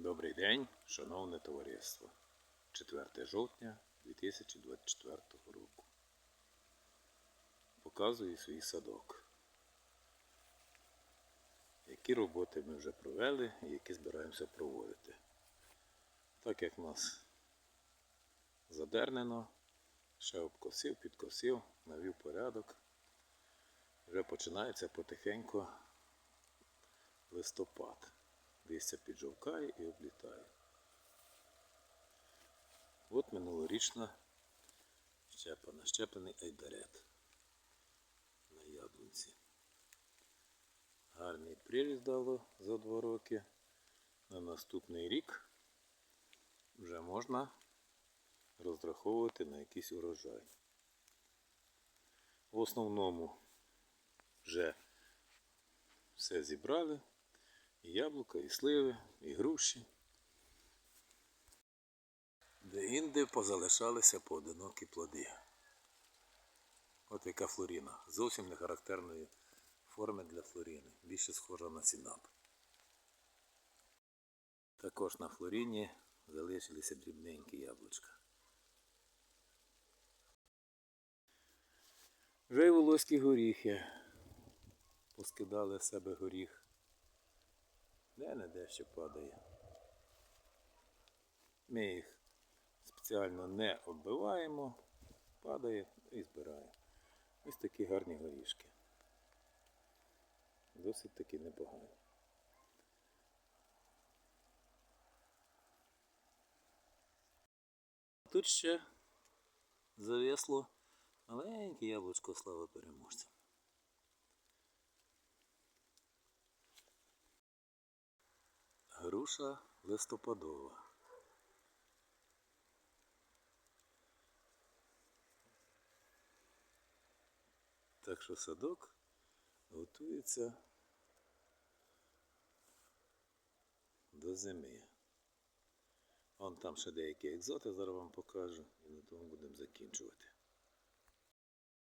Добрий день, шановне товариство. 4 жовтня 2024 року. Показую свій садок. Які роботи ми вже провели і які збираємося проводити. Так як нас задернено, ще обкосив, підкосив, навів порядок. Вже починається потихеньку листопад. Листя піджовкає і облітає. От минулорічна щепана, щеплений айдарет на яблунці. Гарний приріст дало за два роки. На наступний рік вже можна розраховувати на якийсь урожай. В основному вже все зібрали. І яблука, і сливи, і груші. Де-інде позалишалися поодинокі плоди. От яка флоріна. Зовсім не характерної форми для флоріни. Більше схожа на сінап. Також на флоріні залишилися дрібненькі яблучка. Вже й волоські горіхи. Поскидали з себе горіх. Не де ще падає. Ми їх спеціально не оббиваємо, падає і збираємо. Ось такі гарні горішки. Досить таки непогані. Тут ще завесло маленьке яблучко слава переможця. Груша листопадова. Так що садок готується до зими. Вон там ще деякі екзоти, зараз вам покажу і на тому будемо закінчувати.